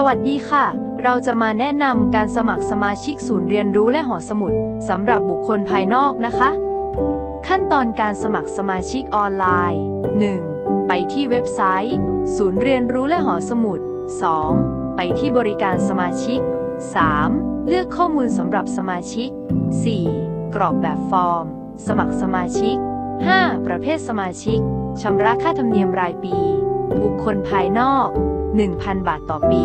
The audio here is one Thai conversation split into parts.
สวัสดีค่ะ เราจะมาแนะนำการสมัครสมาชิกศูนย์เรียนรู้และหอสมุดสำหรับบุคคลภายนอกนะคะ ขั้นตอนการสมัครสมาชิกออนไลน์ 1. ไปที่เว็บไซต์ ศูนย์เรียนรู้และหอสมุด 2. ไปที่บริการสมาชิก 3. เลือกข้อมูลสำหรับสมาชิก 4. กรอกแบบฟอร์ม สมัครสมาชิก 5. ประเภทสมาชิกชำระค่าธรรมเนียมรายปี บุคคลภายนอก 1,000 บาทต่อปี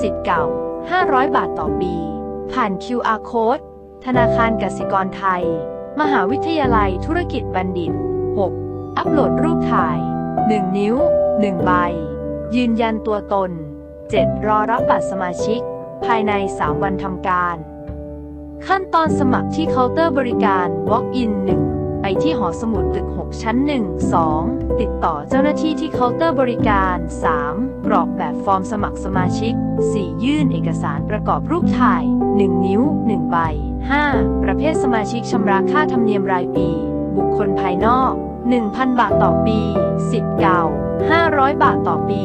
สิทธิ์เก่า 500 บาทต่อปี ผ่าน QR Code ธนาคารกสิกรไทย มหาวิทยาลัยธุรกิจบัณฑิต 6. อัปโหลดรูปถ่าย 1 นิ้ว 1 ใบ ยืนยันตัวตน 7. รอรับบัตรสมาชิก ภายใน 3 วันทำการ ขั้นตอนสมัครที่เคาน์เตอร์บริการ Walk-in 1 ไปที่หอสมุดตึก 6 ชั้น 1 2 ติดต่อเจ้าหน้าที่ที่เคาน์เตอร์บริการ 3. กรอกแบบฟอร์มสมัครสมาชิก 4. ยื่นเอกสารประกอบรูปถ่าย 1 นิ้ว 1 ใบ 5. ประเภทสมาชิกชำระค่าธรรมเนียมรายปี บุคคลภายนอก 1,000 บาทต่อปี สิทธิ์เก่า 500 บาทต่อปี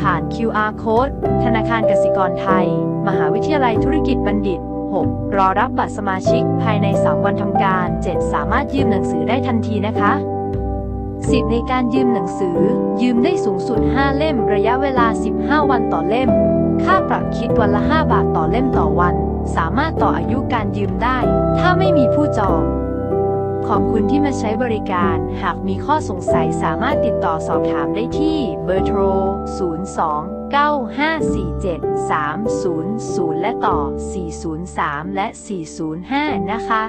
ผ่าน QR Code ธนาคารกสิกรไทย มหาวิทยาลัยธุรกิจบัณฑิต 6. รอรับบัตรสมาชิกภายใน 3 วันทำการ 7. สามารถยืมหนังสือได้ทันทีนะคะ สิทธิ์ในการยืมหนังสือ ยืมได้สูงสุด 5 เล่ม ระยะเวลา 15 วันต่อเล่ม ค่าปรับคิดวันละ 5 บาทต่อเล่มต่อวัน สามารถต่ออายุการยืมได้ ถ้าไม่มีผู้จอง ขอบคุณที่มาใช้บริการ หากมีข้อสงสัยสามารถติดต่อสอบถามได้ที่เบอร์โทร 02 9547 300 และต่อ 403 และ 405 นะคะ